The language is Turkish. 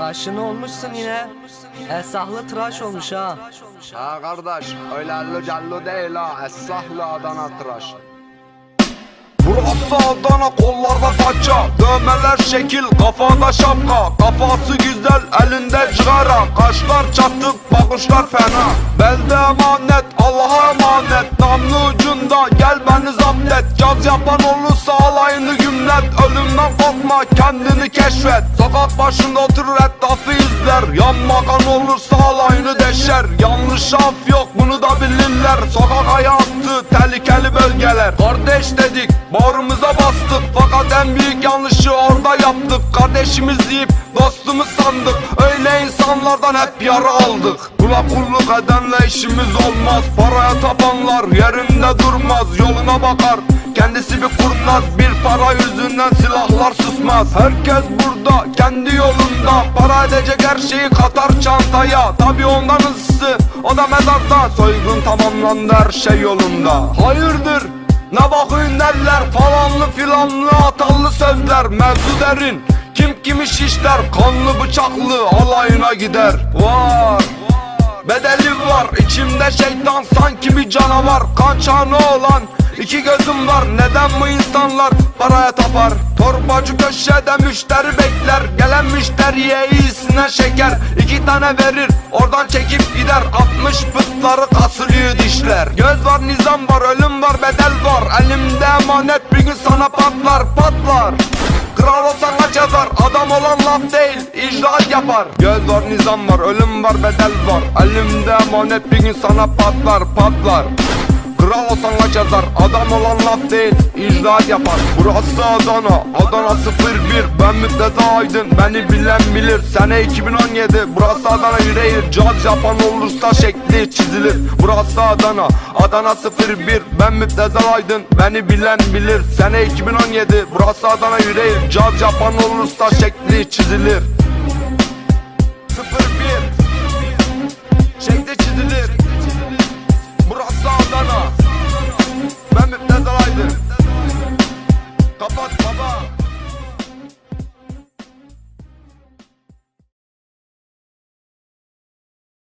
Tıraşın olmuşsun yine. Esahlı tıraş olmuş ha. Ha kardeş öyle ello cello değil ha. Essahlı Adana tıraş Burası Adana kollarda paça Dövmeler şekil kafada şapka. Kafası güzel elinde cigara. Kaşlar çatık bakışlar fena. Belde emanet Allah'a emanet. Namlu ucunda gel beni zapt et. Caz yapan olursa alayını gümlet Ölümden korkma kendini keşfet. Sokak başında oturur etrafı izler. Yan makan olursa alayını deşer. Yanlış af yok bunu da bilirler. Sokak hayatı tehlikeli bölgeler. Kardeş dedik bağrımıza bastık. Fakat en büyük yanlışı orada yaptık? Kardeşimiz deyip dostumuz sandık. Öyle insanlardan hep yara aldık. Kula kulluk edenle işimiz olmaz. Paraya tapanlar yerinde durmaz. Yoluna bakar Kendisi bir kurnaz. Bir para yüzünden silahlar susmaz. Herkes burada kendi yolunda. Para edecek her şeyi katar çantaya. Tabi ondan ısısı o da mezarda Soygun tamamlandı her şey yolunda. Hayırdır? Ne bakın derler falanlı filanlı atallı sözler Mevzu derin. Kim kimi şişler Kanlı bıçaklı alayına gider. Var Bedeli var içimde şeytan sanki bir canavar. Kan çanı olan iki gözüm var Neden bu insanlar paraya tapar? Torbacı köşede müşteri bekler Gelen müşteriye iyisine şeker. İki tane verir oradan çekip gider 60 fıtları kasılıyor dişler. Göz var nizam var ölüm var bedel var. Elimde emanet bir Adam olan laf değil icraat yapar. Göz var nizam var ölüm var bedel var. Elimde emanet bir gün sana patlar patlar Kral olsan kaç yazar Adam olan laf değil icraat yapar. Burası Adana Adana 01 Ben Müpteza Aydın Beni bilen bilir. Sene 2017 Burası Adana yüreğir Caz yapan olursa şekli çizilir. Burası Adana Adana 01 Ben Müpteza Aydın Beni bilen bilir. Sene 2017 Burası Adana yüreğir Caz yapan olursa şekli çizilir. 01 Şekli çizilir